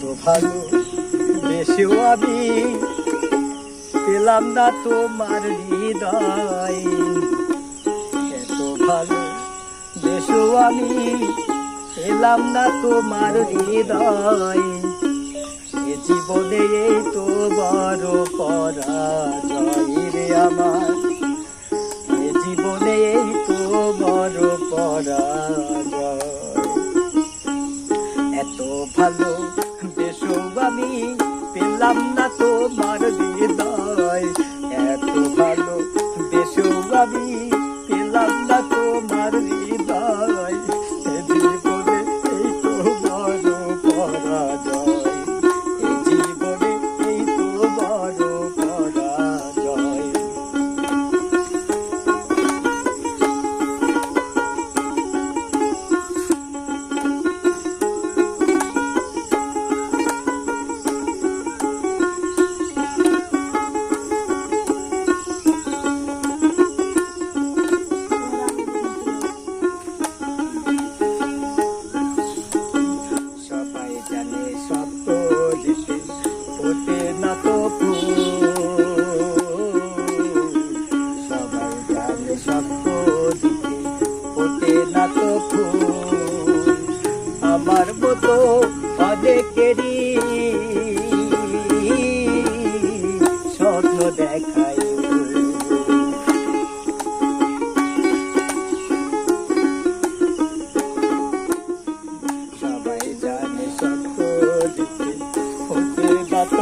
এত ভালো, বেশেও আমি পেলাম না তোমার হৃদয়। এত ভালো, বেশেও আমি পেলাম না তোমার হৃদয়। এ জীবনে এই তো বড় পরাজয় রে আমার। এ জীবনে এই তো বড় পরাজয়। পেলাম না তোমার মতো অনেকেরই স্বপ্ন দেখায় সবাই জানে সত্য হতে বাত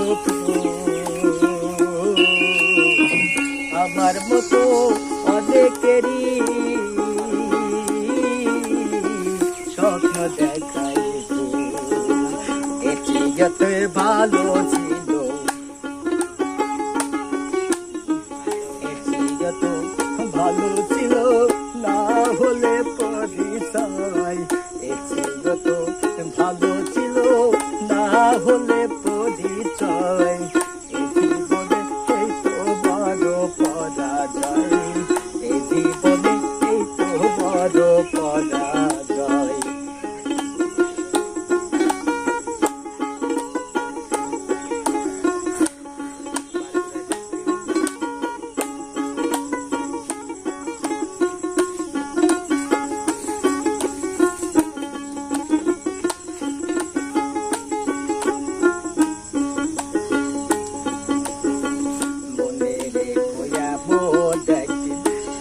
আমার মতো অনেকেরই স্বপ্ন দেখায় এটি যত ভালো ছিল। এটি যত ভালো ছিল, না হলে পরিচয়। এটি যত ভালো ছিল, না হলে পরিচয়। এ জীবনে এই তো বড়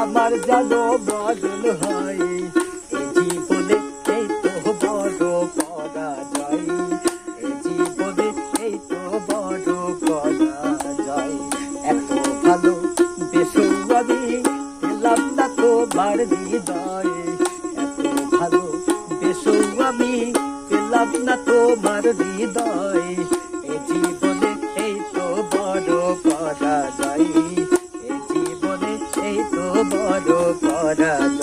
আমার যেন মরণ হয় জীবনে এই তো বড় জীবনে এই তো বড় এত ভালো বেশো আমি পেলাম না তোমার হৃদয়, এত ভালো বেশো আমি পেলাম না তোমার হৃদয় জীবনে পরাজয়